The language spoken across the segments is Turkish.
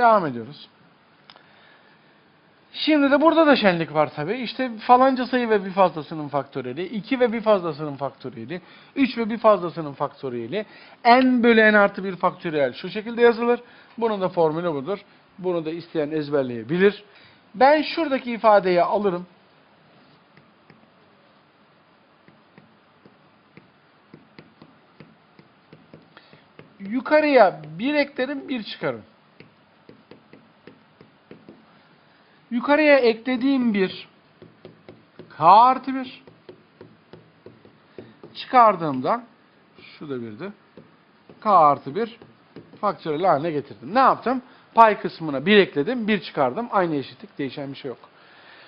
Devam ediyoruz. Şimdi de burada da şenlik var tabi. İşte falanca sayı ve bir fazlasının faktöriyeli, 2 ve bir fazlasının faktöriyeli, 3 ve bir fazlasının faktöriyeli, n bölü n artı bir faktöriyel şu şekilde yazılır. Bunun da formülü budur. Bunu da isteyen ezberleyebilir. Ben şuradaki ifadeyi alırım. Yukarıya 1 eklerim, 1 çıkarım. Yukarıya eklediğim bir k artı 1 çıkardığımda şu da birdi. k artı 1 faktöriyel haline getirdim. Ne yaptım? Pay kısmına 1 ekledim, 1 çıkardım. Aynı eşitlik, değişen bir şey yok.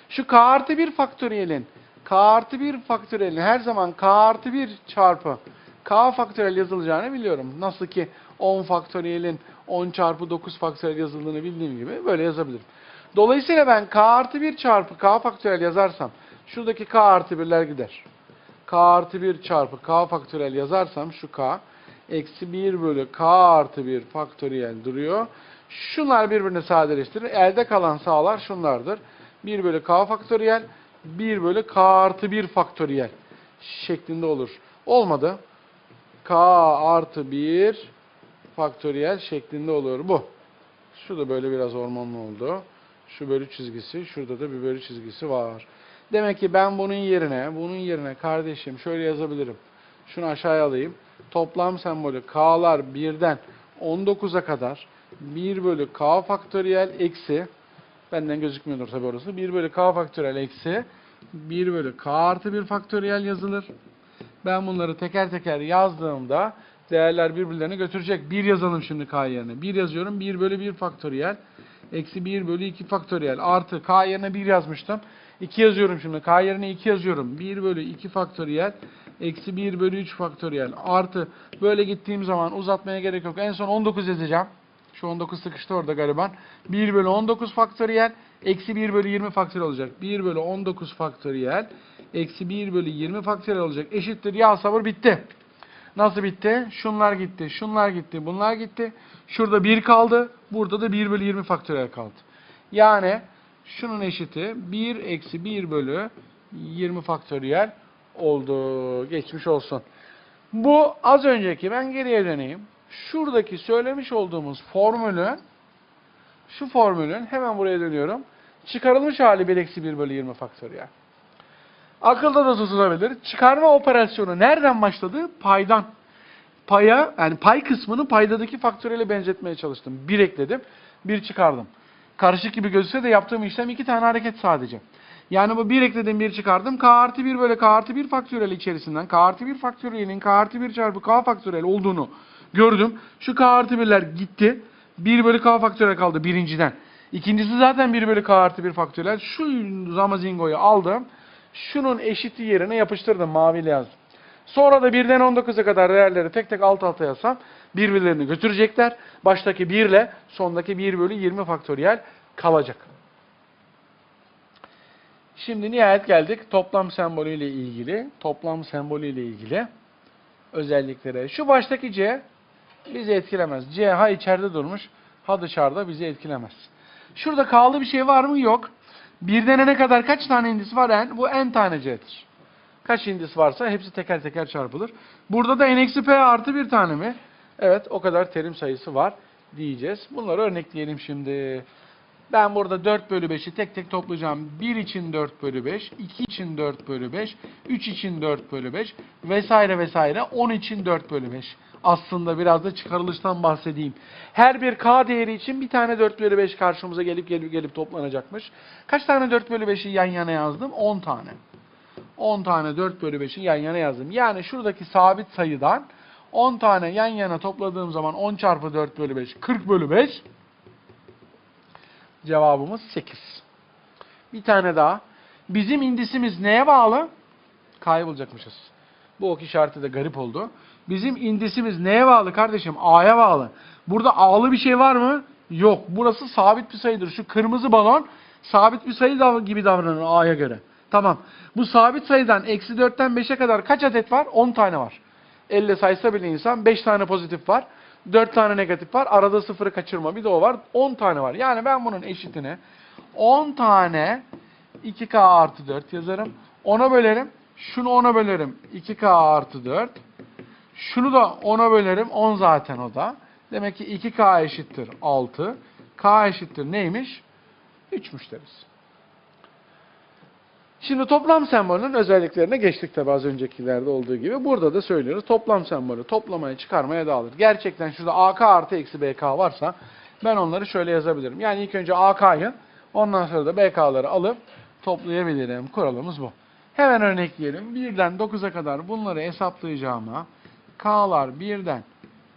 Şu k artı 1 faktöriyelin k artı 1 faktöriyelin her zaman k artı 1 çarpı k faktöriyel yazılacağını biliyorum. Nasıl ki 10 faktöriyelin 10 çarpı 9 faktöriyel yazıldığını bildiğim gibi böyle yazabilirim. Dolayısıyla ben k artı 1 çarpı k faktöriyel yazarsam şuradaki k artı 1'ler gider. k artı 1 çarpı k faktöriyel yazarsam şu k eksi 1 bölü k artı 1 faktöriyel duruyor. Şunlar birbirini sadeleştirir. Elde kalan sağlar şunlardır. 1 bölü k faktöriyel 1 bölü k artı 1 faktöriyel şeklinde olur. Olmadı. k artı 1 faktöriyel şeklinde olur bu. Şu da böyle biraz ormanlı oldu. Şu bölü çizgisi, şurada da bir bölü çizgisi var. Demek ki ben bunun yerine, bunun yerine kardeşim şöyle yazabilirim. Şunu aşağıya alayım. Toplam sembolü k'lar 1'den 19'a kadar 1 bölü k faktöriyel eksi benden gözükmüyordur tabi orası. 1 bölü k faktöriyel eksi 1 bölü k artı 1 faktöriyel yazılır. Ben bunları teker teker yazdığımda değerler birbirlerine götürecek. 1 yazalım şimdi k yerine. 1 yazıyorum. 1 bölü 1 faktöriyel. Eksi 1 bölü 2 faktöriyel. Artı k yerine 1 yazmıştım. 2 yazıyorum şimdi. K yerine 2 yazıyorum. 1 bölü 2 faktöriyel. Eksi 1 bölü 3 faktöriyel. Artı böyle gittiğim zaman uzatmaya gerek yok. En son 19 yazacağım. Şu 19 sıkıştı orada gariban. 1 bölü 19 faktöriyel. Eksi 1 bölü 20 faktöriyel olacak. 1 bölü 19 faktöriyel. Eksi 1 bölü 20 faktöriyel olacak. Eşittir. Ya sabır bitti. Nasıl bitti? Şunlar gitti, şunlar gitti, bunlar gitti. Şurada 1 kaldı. Burada da 1 bölü 20 faktöriyel kaldı. Yani şunun eşiti 1 eksi 1 bölü 20 faktöriyel oldu. Geçmiş olsun. Bu az önceki ben geriye döneyim. Şuradaki söylemiş olduğumuz formülün şu formülün hemen buraya dönüyorum. Çıkarılmış hali 1 eksi 1 bölü 20 faktöriyel. Akılda da tutulabilir. Çıkarma operasyonu nereden başladı? Paydan. Paya, yani pay kısmını paydadaki faktöriyele benzetmeye çalıştım. Bir ekledim, bir çıkardım. Karışık gibi gözükse de yaptığım işlem iki tane hareket sadece. Yani bu bir ekledim, bir çıkardım. K artı 1 bölü K artı 1 faktöriyel içerisinden K artı 1 faktöriyelin K artı 1 çarpı K faktöriyel olduğunu gördüm. Şu K artı 1'ler gitti. 1 bölü K faktöriyel kaldı birinciden. İkincisi zaten 1 bölü K artı 1 faktöriyel. Şu zamazingoyu aldım. Şunun eşiti yerine yapıştırdım maviyle yazdım. Sonra da 1'den 19'a kadar değerleri tek tek alt alta yazsam birbirlerini götürecekler. Baştaki 1 ile sondaki 1 bölü 20 faktöriyel kalacak. Şimdi nihayet geldik toplam sembolüyle ilgili, toplam sembolüyle ilgili özelliklere. Şu baştaki C bizi etkilemez. C ha içeride durmuş, ha dışarıda bizi etkilemez. Şurada kaldı bir şey var mı? Yok. Birden n'e kadar kaç tane indisi var n? Bu n tane c'dir. Kaç indis varsa hepsi teker teker çarpılır. Burada da n eksi p artı bir tane mi? Evet o kadar terim sayısı var diyeceğiz. Bunları örnekleyelim şimdi. Ben burada 4 bölü 5'i tek tek toplayacağım. 1 için 4 bölü 5, 2 için 4 bölü 5, 3 için 4 bölü 5 vesaire vesaire 10 için 4 bölü 5. Aslında biraz da çıkarılıştan bahsedeyim. Her bir k değeri için bir tane 4 bölü 5 karşımıza gelip gelip gelip toplanacakmış. Kaç tane 4 bölü 5'i yan yana yazdım? 10 tane. 10 tane 4 bölü 5'i yan yana yazdım. Yani şuradaki sabit sayıdan 10 tane yan yana topladığım zaman 10 çarpı 4 bölü 5 40 bölü 5 Cevabımız 8. Bir tane daha. Bizim indisimiz neye bağlı? K'yı bulacakmışız. Bu ok işareti de garip oldu. Bizim indisimiz neye bağlı kardeşim? A'ya bağlı. Burada A'lı bir şey var mı? Yok. Burası sabit bir sayıdır. Şu kırmızı balon sabit bir sayı gibi davranır A'ya göre. Tamam. Bu sabit sayıdan eksi 4'ten 5'e kadar kaç adet var? 10 tane var. Elle saysa bile insan 5 tane pozitif var. 4 tane negatif var. Arada sıfırı kaçırma. Bir de o var. 10 tane var. Yani ben bunun eşitini 10 tane 2K artı 4 yazarım. 10'a bölerim. Şunu 10'a bölerim. 2K artı 4. Şunu da 10'a bölerim. 10 zaten o da. Demek ki 2K eşittir 6. K eşittir neymiş? 3'müş deriz. Şimdi toplam sembolünün özelliklerine geçtik tabi az öncekilerde olduğu gibi. Burada da söylüyoruz. Toplam sembolü toplamaya çıkarmaya dağılır. Gerçekten şurada AK artı eksi BK varsa ben onları şöyle yazabilirim. Yani ilk önce AK'yı ondan sonra da BK'ları alıp toplayabilirim. Kuralımız bu. Hemen örnekleyelim. 1'den 9'a kadar bunları hesaplayacağıma K'lar 1'den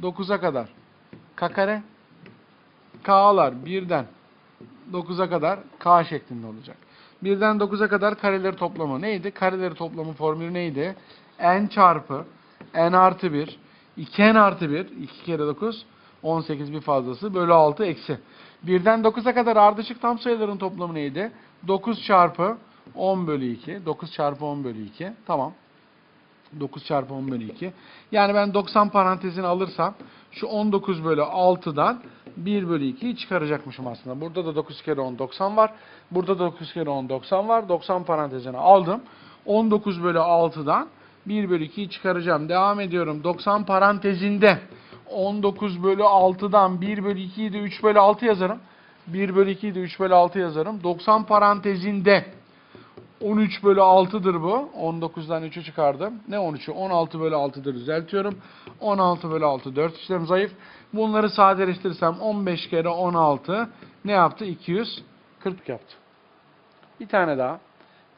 9'a kadar K kare K'lar 1'den 9'a kadar K şeklinde olacak. 1'den 9'a kadar kareleri toplamı neydi? Kareleri toplamı formülü neydi? n çarpı n artı 1 2n artı 1 2 kere 9 18 bir fazlası bölü 6 eksi. 1'den 9'a kadar ardışık tam sayıların toplamı neydi? 9 çarpı 10 bölü 2. 9 çarpı 10 bölü 2. Tamam. 9 çarpı 10 bölü 2. Yani ben 90 parantezini alırsam şu 19 bölü 6'dan 1 bölü 2'yi çıkaracakmışım aslında. Burada da 9 kere 10 90 var. Burada da 9 kere 10 90 var. 90 parantezini aldım. 19 bölü 6'dan 1 bölü 2'yi çıkaracağım. Devam ediyorum. 90 parantezinde 19 bölü 6'dan 1 bölü 2'yi de 3 bölü 6 yazarım. 1 bölü 2'yi de 3 bölü 6 yazarım. 90 parantezinde 13 bölü 6'dır bu. 19'dan 3'ü çıkardım. Ne 13'ü? 16 bölü 6'dır düzeltiyorum. 16 bölü 6 4 işlem zayıf. Bunları sadeleştirirsem 15 kere 16 ne yaptı? 240 yaptı. Bir tane daha.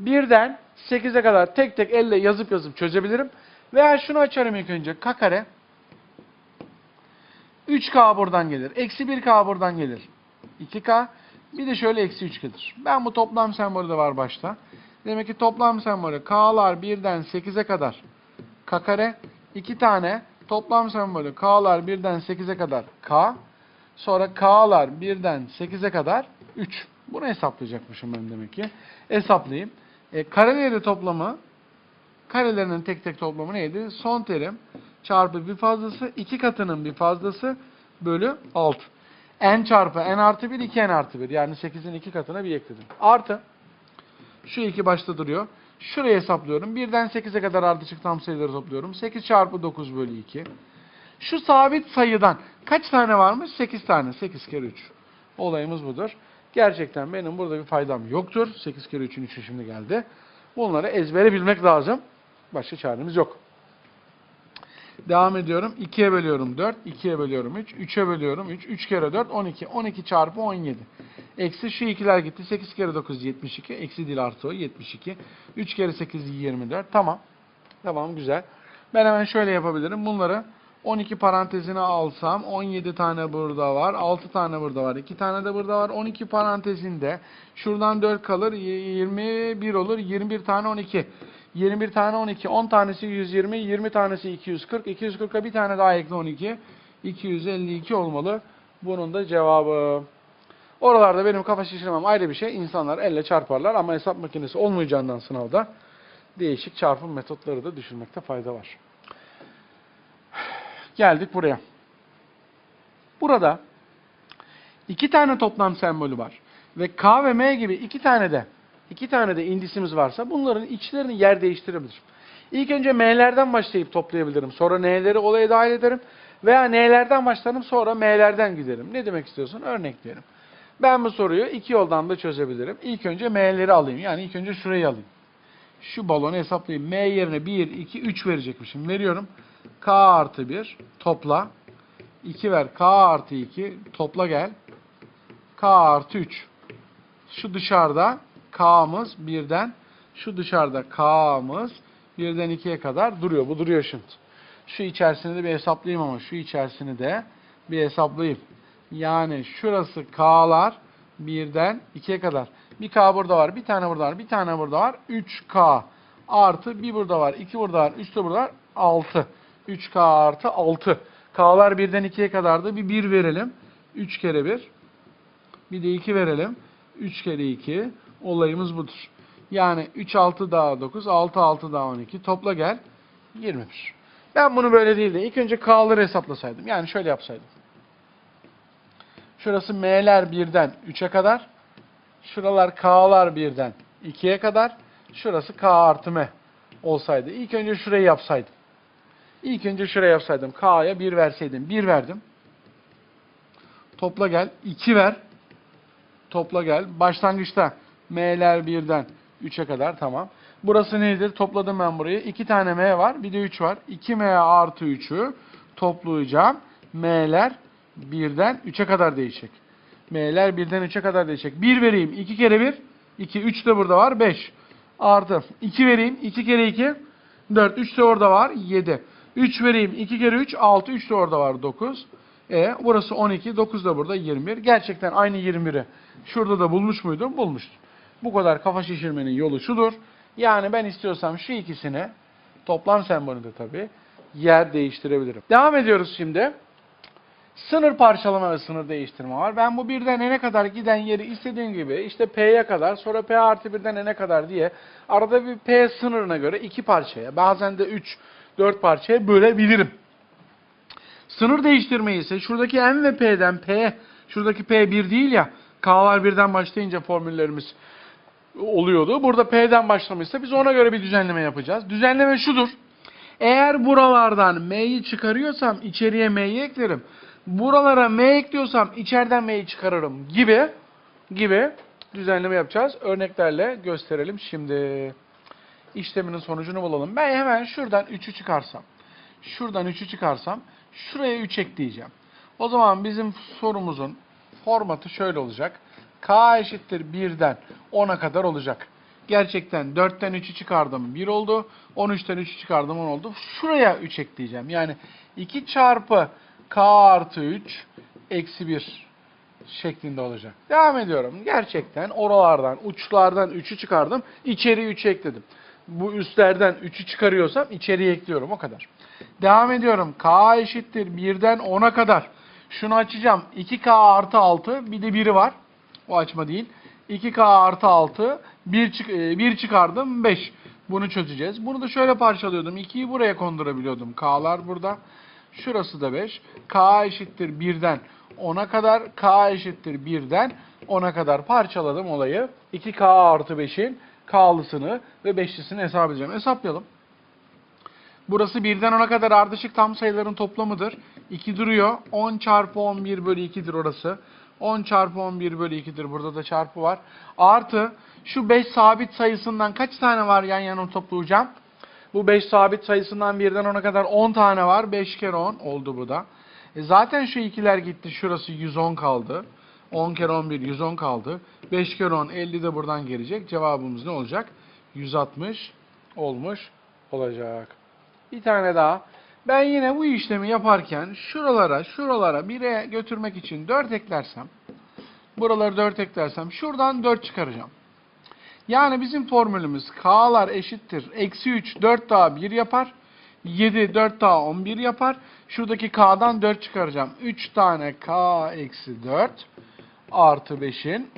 Birden 8'e kadar tek tek elle yazıp yazıp çözebilirim. Veya şunu açarım ilk önce. K kare. 3K buradan gelir. Eksi 1K buradan gelir. 2K. Bir de şöyle eksi 3 gelir. Ben bu toplam sembolü de var başta. Demek ki toplam sembolü K'lar 1'den 8'e kadar K kare. 2 tane toplam sembolü K'lar 1'den 8'e kadar K. Sonra K'lar 1'den 8'e kadar 3. Bunu hesaplayacakmışım ben demek ki. Hesaplayayım. E, kareleri toplamı karelerinin tek tek toplamı neydi? Son terim çarpı bir fazlası, iki katının bir fazlası bölü 6. n çarpı n artı 1, 2n artı 1. Yani 8'in iki katına bir ekledim. Artı, şu iki başta duruyor. Şurayı hesaplıyorum. 1'den 8'e kadar ardışık tam sayıları topluyorum. 8 çarpı 9 bölü 2. Şu sabit sayıdan kaç tane varmış? 8 tane. 8 kere 3. Olayımız budur. Gerçekten benim burada bir faydam yoktur. 8 kere 3'ün 3'ü şimdi geldi. Bunları ezbere bilmek lazım. Başka çaremiz yok. Devam ediyorum. 2'ye bölüyorum 4, 2'ye bölüyorum 3, 3'e bölüyorum 3, 3 kere 4, 12. 12 çarpı 17. Eksi şu ikiler gitti. 8 kere 9, 72. Eksi değil artı o, 72. 3 kere 8, 24. Tamam. Tamam, güzel. Ben hemen şöyle yapabilirim. Bunları 12 parantezine alsam 17 tane burada var. 6 tane burada var. 2 tane de burada var. 12 parantezinde şuradan 4 kalır. 21 olur. 21 tane 12. 21 tane 12. 10 tanesi 120. 20 tanesi 240. 240'a bir tane daha ekle 12. 252 olmalı. Bunun da cevabı. Oralarda benim kafa şişirmem ayrı bir şey. İnsanlar elle çarparlar ama hesap makinesi olmayacağından sınavda değişik çarpım metotları da düşünmekte fayda var. Geldik buraya. Burada iki tane toplam sembolü var. Ve K ve M gibi iki tane de iki tane de indisimiz varsa bunların içlerini yer değiştirebilirim. İlk önce M'lerden başlayıp toplayabilirim. Sonra N'leri olaya dahil ederim. Veya N'lerden başlarım sonra M'lerden giderim. Ne demek istiyorsun? Örnekleyelim. Ben bu soruyu iki yoldan da çözebilirim. İlk önce M'leri alayım. Yani ilk önce şurayı alayım. Şu balonu hesaplayayım. M yerine 1, 2, 3 verecekmişim. Veriyorum. K artı 1 topla. 2 ver. K artı 2 topla gel. K artı 3. Şu dışarıda K'mız 1'den şu dışarıda K'mız 1'den 2'ye kadar duruyor. Bu duruyor şimdi. Şu içerisini de bir hesaplayayım ama şu içerisini de bir hesaplayayım. Yani şurası K'lar 1'den 2'ye kadar. Bir K burada var, bir tane burada var, bir tane burada var. 3K artı bir burada var, 2 burada var, 3 de burada var, 6. 3K artı 6. K'lar 1'den 2'ye kadardı. Bir 1 verelim. 3 kere 1. Bir de 2 verelim. 3 kere 2. Olayımız budur. Yani 3 6 daha 9, 6 6 daha 12. Topla gel. 21. Ben bunu böyle değil de ilk önce K'ları hesaplasaydım. Yani şöyle yapsaydım. Şurası M'ler 1'den 3'e kadar. Şuralar K'lar 1'den 2'ye kadar. Şurası K artı M olsaydı. İlk önce şurayı yapsaydım. İlk önce şuraya yapsaydım. K'ya 1 verseydim. 1 verdim. Topla gel. 2 ver. Topla gel. Başlangıçta M'ler 1'den 3'e kadar tamam. Burası nedir? Topladım ben burayı. 2 tane M var. Bir de 3 var. 2M artı 3'ü toplayacağım. M'ler 1'den 3'e kadar değişecek. M'ler 1'den 3'e kadar değişecek. 1 vereyim. 2 kere 1. 2. 3 de burada var. 5. Artı. 2 vereyim. 2 kere 2. 4. 3 de orada var. 7. 3 vereyim. 2 kere 3. 6. 3 de orada var. 9. E burası 12. 9 da burada 21. Gerçekten aynı 21'i şurada da bulmuş muydum? Bulmuştum. Bu kadar kafa şişirmenin yolu şudur. Yani ben istiyorsam şu ikisini toplam sembolünde tabii yer değiştirebilirim. Devam ediyoruz şimdi. Sınır parçalama ve sınır değiştirme var. Ben bu birden n'e kadar giden yeri istediğim gibi işte p'ye kadar sonra p artı birden n'e kadar diye arada bir p sınırına göre iki parçaya bazen de 3 4 parçaya bölebilirim. Sınır değiştirmeyi ise şuradaki n ve p'den p şuradaki p 1 değil ya k'lar birden başlayınca formüllerimiz oluyordu. Burada P'den başlamışsa biz ona göre bir düzenleme yapacağız. Düzenleme şudur. Eğer buralardan M'yi çıkarıyorsam içeriye M'yi eklerim. Buralara M ekliyorsam içeriden M'yi çıkarırım gibi gibi düzenleme yapacağız. Örneklerle gösterelim şimdi. İşleminin sonucunu bulalım. Ben hemen şuradan 3'ü çıkarsam, şuradan 3'ü çıkarsam şuraya 3 ekleyeceğim. O zaman bizim sorumuzun formatı şöyle olacak. K eşittir 1'den 10'a kadar olacak. Gerçekten 4'ten 3'ü çıkardım 1 oldu. 13'ten 3'ü çıkardım 10 oldu. Şuraya 3 ekleyeceğim. Yani 2 çarpı K artı 3 eksi 1 şeklinde olacak. Devam ediyorum. Gerçekten oralardan, uçlardan 3'ü çıkardım. İçeri 3 ekledim. Bu üstlerden 3'ü çıkarıyorsam içeriye ekliyorum. O kadar. Devam ediyorum. K eşittir 1'den 10'a kadar. Şunu açacağım. 2K artı 6 bir de biri var. O açma değil. 2K artı 6 1, çık 1 çıkardım 5. Bunu çözeceğiz. Bunu da şöyle parçalıyordum. 2'yi buraya kondurabiliyordum. K'lar burada. Şurası da 5. K eşittir 1'den 10'a kadar. K eşittir 1'den 10'a kadar parçaladım olayı. 2K artı 5'in K'lısını ve 5'lisini hesap edeceğim. Hesaplayalım. Burası 1'den 10'a kadar ardışık tam sayıların toplamıdır. 2 duruyor. 10 çarpı 11 bölü 2'dir orası. 10 çarpı 11 bölü 2'dir. Burada da çarpı var. Artı şu 5 sabit sayısından kaç tane var yan yana toplayacağım? Bu 5 sabit sayısından 1'den 10'a kadar 10 tane var. 5 kere 10 oldu bu da. E zaten şu ikiler gitti. Şurası 110 kaldı. 10 kere 11 110 kaldı. 5 kere 10 50 de buradan gelecek. Cevabımız ne olacak? 160 olmuş olacak. Bir tane daha. Ben yine bu işlemi yaparken şuralara, şuralara 1'e götürmek için 4 eklersem, buraları 4 eklersem şuradan 4 çıkaracağım. Yani bizim formülümüz k'lar eşittir. Eksi 3, 4 daha 1 yapar. 7, 4 daha 11 yapar. Şuradaki k'dan 4 çıkaracağım. 3 tane k eksi 4 artı 5'in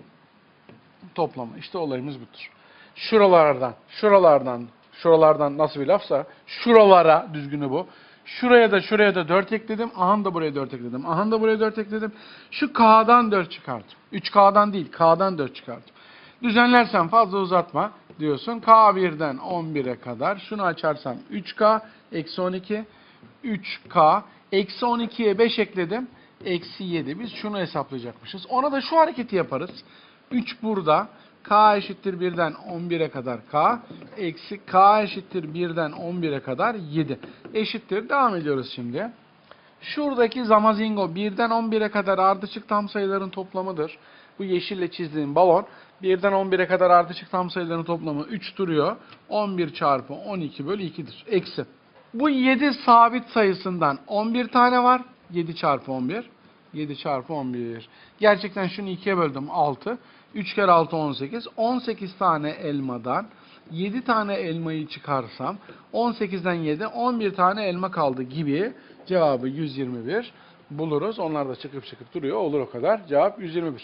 toplamı. İşte olayımız budur. Şuralardan, şuralardan, şuralardan nasıl bir lafsa şuralara düzgünü bu. Şuraya da şuraya da 4 ekledim. Aha da buraya 4 ekledim. Aha da buraya 4 ekledim. Şu K'dan 4 çıkardım. 3K'dan değil K'dan 4 çıkardım. Düzenlersen fazla uzatma diyorsun. K1'den 11'e kadar. Şunu açarsam 3K eksi 12. 3K eksi 12'ye 5 ekledim. Eksi 7. Biz şunu hesaplayacakmışız. Ona da şu hareketi yaparız. 3 burada. K eşittir 1'den 11'e kadar K. Eksi K eşittir 1'den 11'e kadar 7. Eşittir. Devam ediyoruz şimdi. Şuradaki zamazingo 1'den 11'e kadar ardışık tam sayıların toplamıdır. Bu yeşille çizdiğim balon 1'den 11'e kadar ardışık tam sayıların toplamı 3 duruyor. 11 çarpı 12 bölü 2'dir. Eksi. Bu 7 sabit sayısından 11 tane var. 7 çarpı 11. 7 çarpı 11. Gerçekten şunu 2'ye böldüm 6. 3 kere 6 18. 18 tane elmadan 7 tane elmayı çıkarsam 18'den 7 11 tane elma kaldı gibi cevabı 121 buluruz. Onlar da çıkıp çıkıp duruyor. Olur o kadar. Cevap 121.